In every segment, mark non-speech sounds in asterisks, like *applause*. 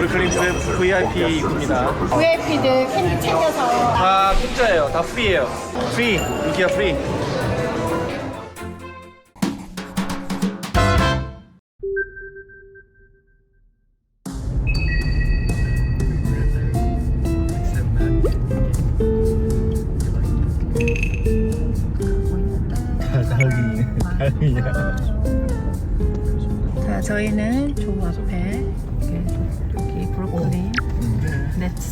브루클린 VIP 입구입니다. VIP들 캔디 챙겨서 다 공짜예요. 다 프리예요. 프리. 이기야 프리.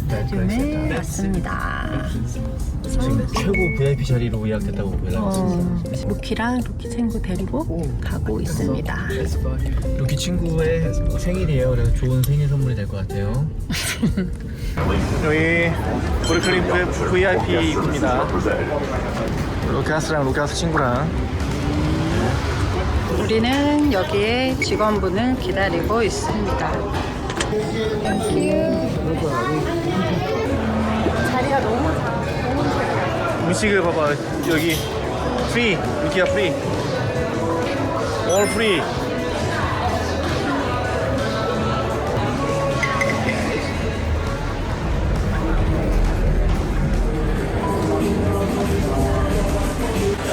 넷 스타디움에 왔습니다. 지금 최고 VIP 자리로 예약됐다고 연락 어, 루키랑 루키 친구 데리고 가고 있습니다. 루키 친구의 생일이에요. 그래서 좋은 생일 선물이 될 것 같아요. *laughs* 여기 브루클린 VIP 입구입니다. 루카스랑 루카스 친구랑 우리는 여기에 직원분을 기다리고 있습니다. 자리가 너무 음식을 봐봐. 여기. 프리 루키야 프리 올 프리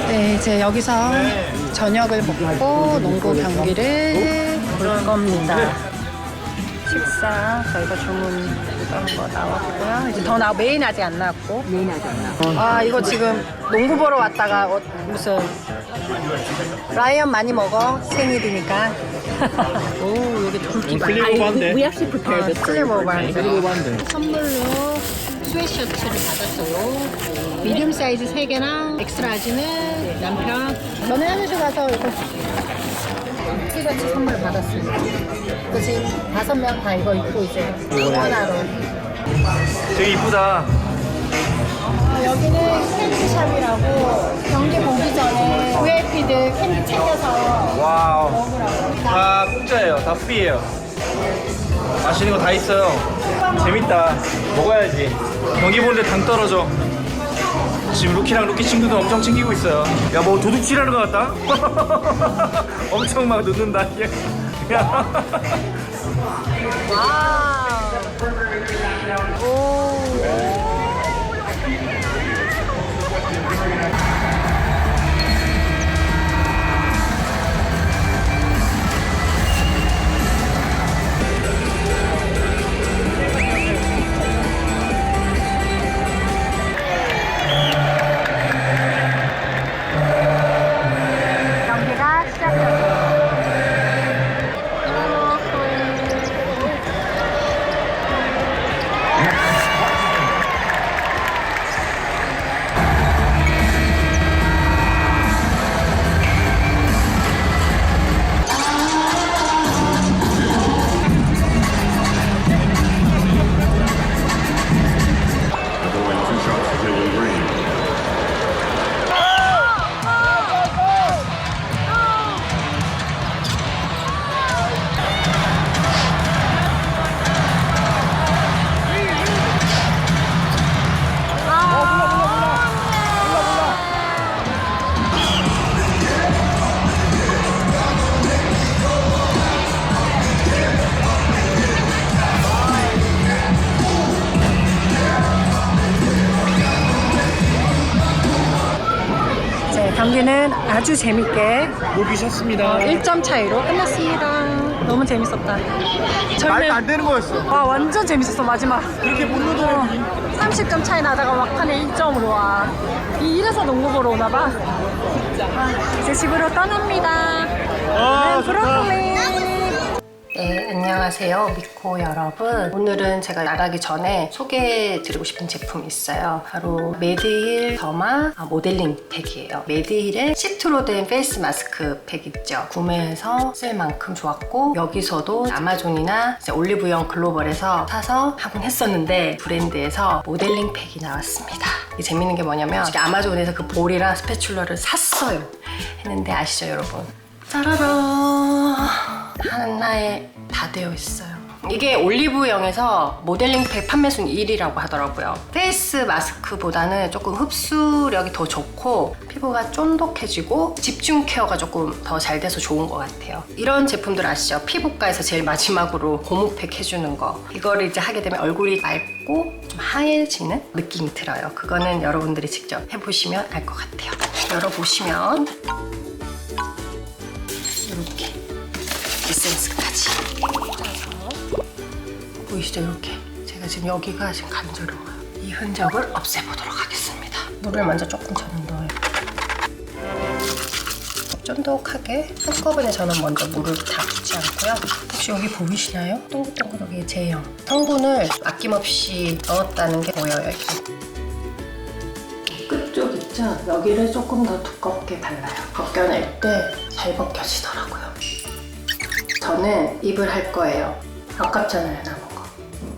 네, 이제 여기서 네. 저녁을 먹고 농구 경기를 볼 겁니다. 식사 저희가 주문 했던 거 나왔고요. 이제 더 나, 메인 아직 안 나왔고. 메인 아직 안 나왔고. 아, 이거 지금 농구 보러 왔다가 어, 무슨 라이언 많이 먹어 생일이니까. *laughs* 오, 여기 굵기 많아. 반데 We actually prepared this for 클리버 반데. 반데 선물로 스웨셔츠를 받았어요. 미디움 사이즈 3개랑 엑스라지는 남편. 저는 한우주 가서 이거 티셔츠 선물 받았습니다. 그래서 지금 다섯 명 다 이거 입고 이제 응원하러. 되게 이쁘다. 아, 여기는 캔디샵이라고 경기 보기 전에 VIP들 캔디 챙겨서 와우. 먹으라고. 다 공짜예요. 다 프리예요. 맛있는 거 다 있어요. 재밌다. 먹어야지. 경기 보는데 당 떨어져 지금 루키랑 루키 친구도 엄청 챙기고 있어요. 야 뭐 도둑질하는 것 같다? *laughs* 엄청 막 넣는다. *laughs* 야. 경 아주 재밌게 목이 쉬었습니다 1점 차이로 끝났습니다. 너무 재밌었다. 저희는 안 되는 거였어 와 완전 재밌었어 마지막. 그렇게 못 넣어 30점 차이 나다가 막판에 1점으로 와. 이 이래서 농구 보러 오나 봐. 아, 이제 집으로 떠납니다. 안녕하세요. 미코 여러분. 오늘은 제가 나가기 전에 소개해드리고 싶은 제품이 있어요. 바로 메드힐 더마 아, 모델링 팩이에요. 메드힐의 시트로 된 페이스 마스크 팩 있죠. 구매해서 쓸 만큼 좋았고, 여기서도 아마존이나 올리브영 글로벌에서 사서 하곤 했었는데, 브랜드에서 모델링 팩이 나왔습니다. 재밌는 게 뭐냐면, 아마존에서 그 볼이랑 스패츌러를 샀어요. 했는데 아시죠, 여러분? 짜라란 하나에 다 되어 있어요. 이게 올리브영에서 모델링팩 판매 순 1위라고 하더라고요. 페이스 마스크보다는 조금 흡수력이 더 좋고 피부가 쫀득해지고 집중 케어가 조금 더 잘 돼서 좋은 것 같아요. 이런 제품들 아시죠? 피부과에서 제일 마지막으로 고무팩 해주는 거. 이거를 이제 하게 되면 얼굴이 맑고 좀 하얘지는 느낌이 들어요. 그거는 여러분들이 직접 해보시면 알 것 같아요. 열어보시면 센스까지. 보이시죠? 이렇게. 제가 지금 여기가 지금 간지러워요 이 흔적을 없애보도록 하겠습니다. 물을 먼저 조금 저는 넣어요. 쫀득하게 한꺼번에 저는 먼저 물을 다 붓지 않고요. 혹시 여기 보이시나요? 동글동글하게 제형. 성분을 아낌없이 넣었다는 게 보여요 이게. 끝쪽 있죠? 여기를 조금 더 두껍게 발라요. 벗겨낼 때 잘 벗겨지더라고요 저는 입을 할 거예요. 아깝잖아요, 남은 거.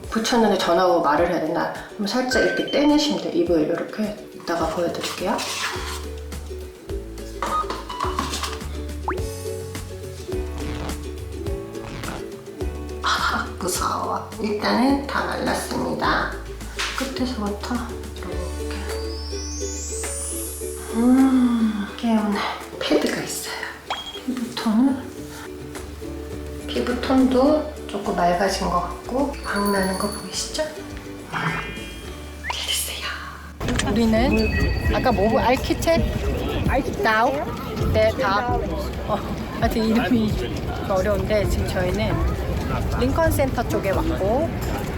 붙였는데 전화하고 말을 해야 된다. 그럼 살짝 이렇게 떼내시면 돼요. 입을 이렇게 이따가 보여드릴게요. 아, 무서워. 일단은 다 말랐습니다. 끝에서부터 이렇게. 음, 개운해. 톤도 조금 맑아진 것 같고 광 나는 거 보이시죠? 됐어요. 우리는 아까 뭐 알키텍? 알키다우? 네, 다. 어, 하여튼 이름이 어려운데 지금 저희는 링컨 센터 쪽에 왔고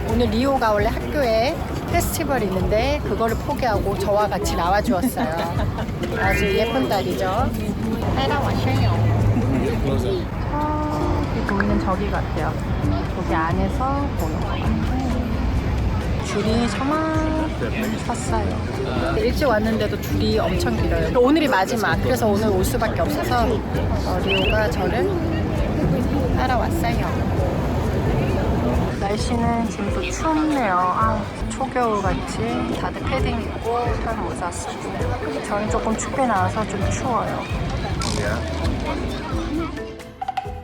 오늘 리오가 원래 학교에 페스티벌이 있는데 그거를 포기하고 저와 같이 나와 주었어요. *laughs* 아주 예쁜 딸이죠. 따라와셔요. 보이는 저기 같아요. 저기 안에서 보는 것 같아요. 줄이 저만큼 섰어요. 일찍 왔는데도 줄이 엄청 길어요. 오늘이 마지막. 그래서 오늘 올 수밖에 없어서 어, 리오가 저를 따라왔어요. 날씨는 지금 또 춥네요. 아, 초겨울 같이 다들 패딩 입고 딱 모자 쓰고. 저는 조금 춥게 나와서 좀 추워요.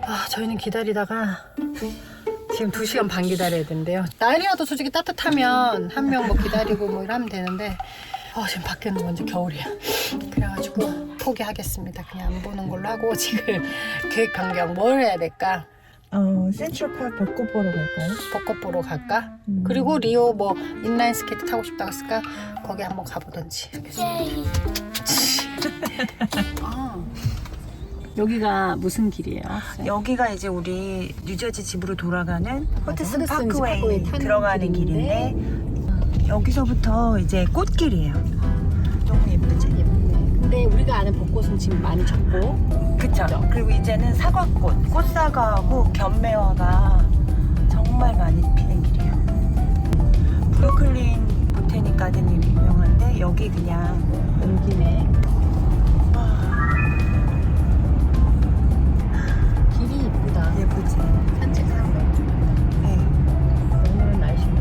아, 저희는 기다리다가 지금 2시간 반 기다려야 된대요. 날이라도 솔직히 따뜻하면 한 명 뭐 기다리고 뭐 이러면 되는데 어, 지금 밖에는 먼저 겨울이야. 그래가지고 포기하겠습니다. 그냥 안 보는 걸로 하고 지금 계획 변경 뭘 해야 될까? 어, 센트럴파크 벚꽃 보러 갈까요? 벚꽃 보러 갈까? 그리고 리오 뭐 인라인 스케이트 타고 싶다고 했을까? 거기 한번 가보던지 하겠습니다. *laughs* 아, 여기가 무슨 길이에요? 여기가 이제 우리 뉴저지 집으로 돌아가는 호트슨 호드슨 파크웨이 파크웨이 타는 들어가는 길인데. 길인데 여기서부터 이제 꽃길이에요. 너무 예쁘지? 근데 우리가 아는 벚꽃은 지금 많이 적고 그쵸? 그리고 이제는 사과꽃, 꽃사과하고 견매화가 정말 많이 피는 길이에요. 브루클린 보테닉 가든이 유명한데 여기 그냥 온 김에 산책하고 네. 오늘은 날씨가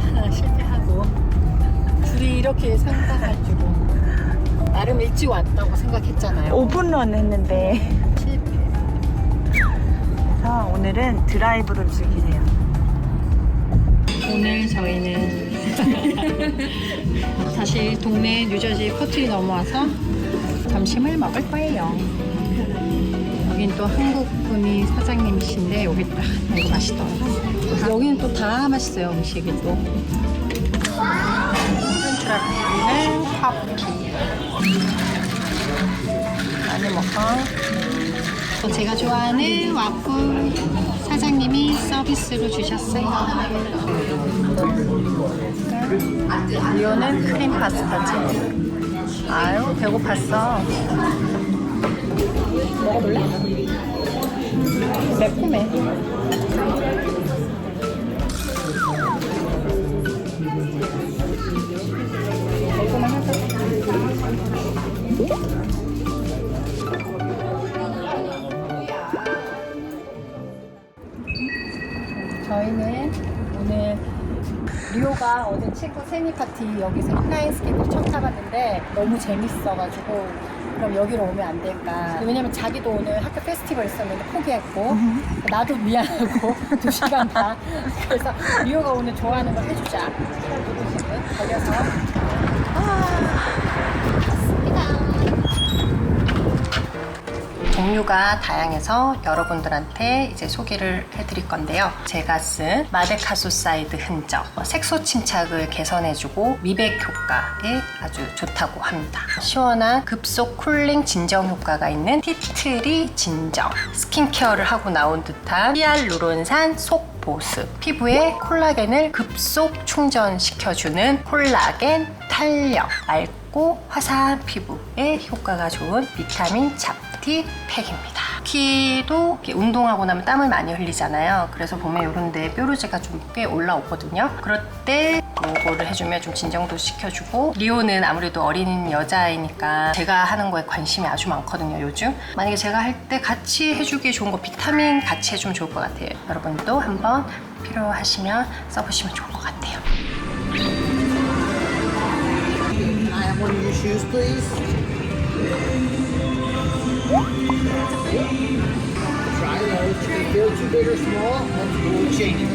하나 *laughs* 실패하고 둘이 이렇게 줄은 나름 일찍 왔다고 생각했잖아요. 오픈런 했는데 실패. 그래서 오늘은 드라이브를 즐기세요. 오늘 저희는 *laughs* 다시 동네 뉴저지 커트리 넘어와서 점심을 먹을 거예요. 여긴 또 한국 분이 사장님이신데 여기 딱 이거 맛있더라고요. 여기는 또 다 맛있어요 음식이 또. 센트럴파크는 커피 많이 먹어. 또 제가 좋아하는 와플 사장님이 서비스로 주셨어요. 리오는 크림 파스타지. 아유 배고팠어. 먹어볼래? 매콤해. 매콤한 하자. 저희는 오늘 리오가 오늘 친구 생일 파티 여기서 인라인 스케이트를 처음 타봤는데 너무 재밌어가지고 그럼 여기로 오면 안 될까? 왜냐면 자기도 오늘 학교 페스티벌 있었는데 포기했고 나도 미안하고 *laughs* 두 시간 반. 그래서 리오가 오늘 좋아하는 걸 해주자. 누구시든 걸려서 종류가 다양해서 여러분들한테 이제 소개를 해드릴 건데요. 제가 쓴 마데카소 사이드 흔적, 색소 침착을 개선해주고 미백 효과에 아주 좋다고 합니다. 시원한 급속 쿨링 진정 효과가 있는 티트리 진정, 스킨케어를 하고 나온 듯한 히알루론산 속 보습, 피부에 콜라겐을 급속 충전시켜주는 콜라겐 탄력, 맑고 화사한 피부에 효과가 좋은 비타민 잡 티 팩입니다. 키도 운동하고 나면 땀을 많이 흘리잖아요. 그래서 보면 이런데 뾰루지가 좀 꽤 올라오거든요. 그럴 때 이거를 해주면 좀 진정도 시켜주고 리오는 아무래도 어린 여자이니까 제가 하는 거에 관심이 아주 많거든요 요즘 만약에 제가 할 때 같이 해주기 좋은 거 비타민 같이 해주면 좋을 것 같아요 여러분도 한번 필요하시면 써보시면 좋을 것 같아요 I have one your shoes, please. Try those. If they feel too big or small, we'll change it.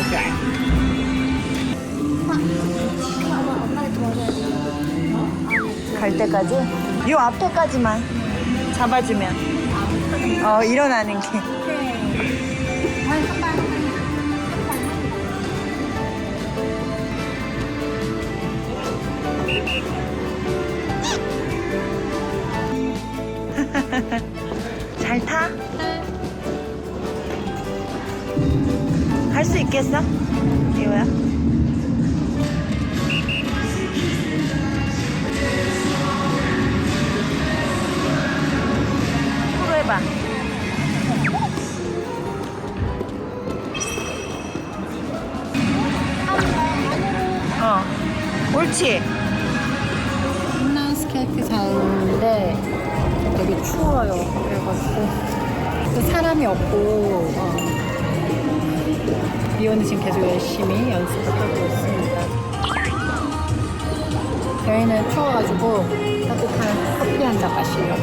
Okay. 갈 때까지? 요 앞에까지만 잡아주면. 어, 일어나는 게. *laughs* 잘 타? 할수 있겠어? 리오야? 없고 어. 리오는 지금 계속 열심히 연습을 하고 있습니다. 저희는 추워가지고 따뜻한 커피 한 잔 마시려고.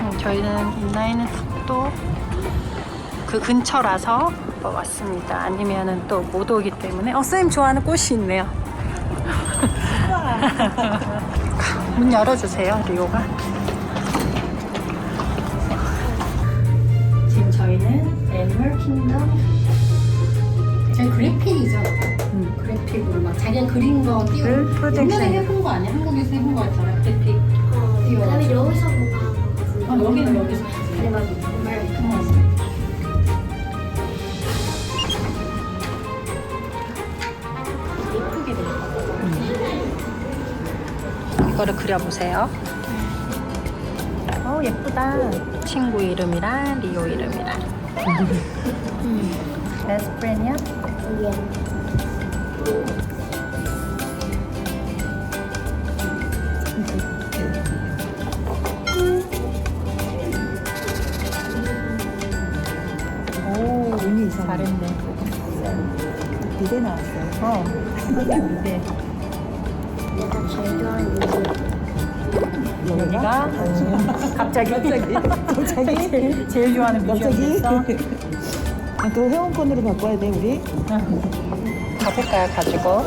음, 저희는 인라인은 또그 근처라서 뭐 왔습니다. 아니면은 또 못 오기 때문에 어 선생님 좋아하는 꽃이 있네요. *laughs* 문 열어주세요, 리오가. 지금 저희는 애니멀 킹덤. 저희 그래픽이죠. 그래픽으로 막 자기가 그린 거 띄워. 그 프로젝션. 옛날에 해본 거 아니야? 한국에서 해본 거 있잖아, 그래픽. 띄워. 나는 여기서 뭐 봐가지고 어, 여기는 여기서. 그래가지 거를 그려보세요. 어 예쁘다. 친구 이름이랑 리오 이름이랑. 베스트 프렌이야? 오 운이 잘했네. 미대 나왔어요. 어. *laughs* 네. 내 여기가 갑자기 갑자기 갑자기 제일, 제일 좋아하는 갑자기? 아, 또 회원권으로 바꿔야 돼, 우리? 가볼까요 가지고?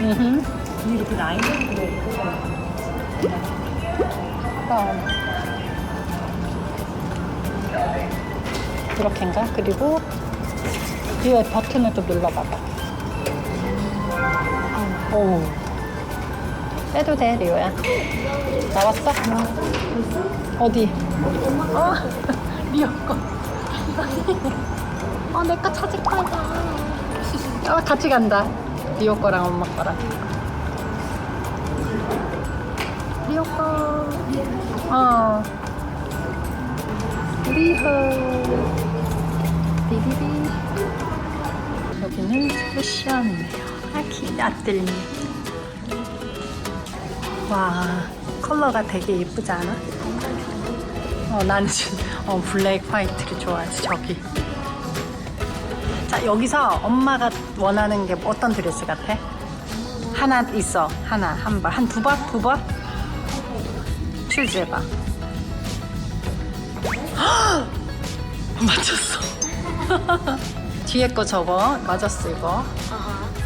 음. 이렇게 라인을 그래. 어. 이렇게인가? 그리고 이 버튼을 또 눌러봐봐. 오. 빼도 돼, 리오야. 나왔어? 어디? 어, *laughs* 리오 거. 어, 내거 찾을 거야. 어, 같이 간다. 리오 거랑 엄마 거랑. 리오 거. 어. 리호. 비비비. 여기는 패션이네요. 아기 아들님. 와, 컬러가 되게 예쁘지 않아? 어, 나는 지금 어, 블랙 화이트를 좋아하지 저기. 자 여기서 엄마가 원하는 게 어떤 드레스 같아? 하나 있어 하나 한벌한두 벌? 추즈해봐 맞췄어 *laughs* 뒤에 거 저거 맞았어 이거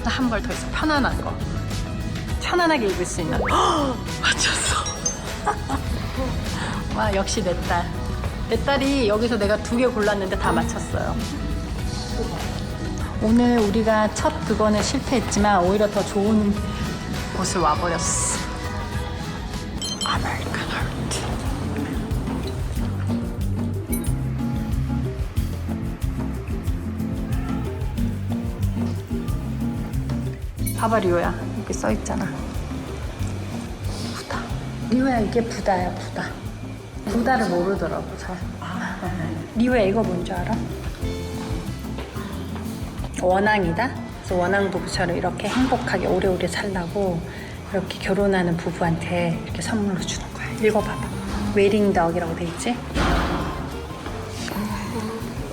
나한벌 더 있어 편안한 거 편안하게 입을 수 있는 맞췄어 *laughs* 와 역시 내 딸 내 딸이 여기서 내가 두 개 골랐는데 다 맞췄어요 오늘 우리가 첫 그거는 실패했지만 오히려 더 좋은 곳을 와버렸어. 아메리칸 하트. 봐봐 리오야 여기 써 있잖아. 리오야 이게 부다야 부다. 부다를 모르더라고 잘. 리오야 이거 뭔지 알아? 원앙이다. 그래서 원앙 부부처럼 이렇게 행복하게 오래오래 살라고 이렇게 결혼하는 부부한테 이렇게 선물로 주는 거야. 읽어봐봐. 웨딩덕이라고 돼 있지?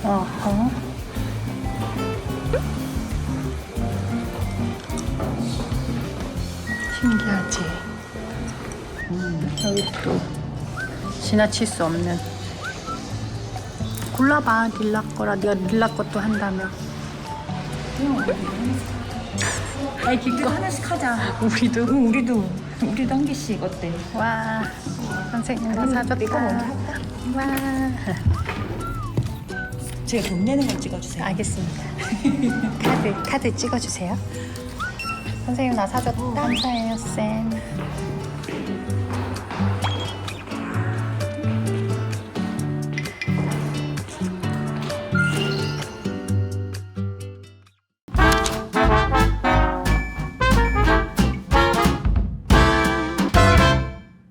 어, 어. 여기 또 지나칠 수 없는 골라봐 릴라 거라 네가 릴라 것도 한다며 아기 거 하나씩 하자. 우리도 우리도 우리도 한 개씩 어때? 와 선생님도 사줬다. 와 제가 돈 내는 걸 찍어주세요. 알겠습니다. 카드 카드 찍어주세요. 선생님 나 사줬다. 감사해요 쌤.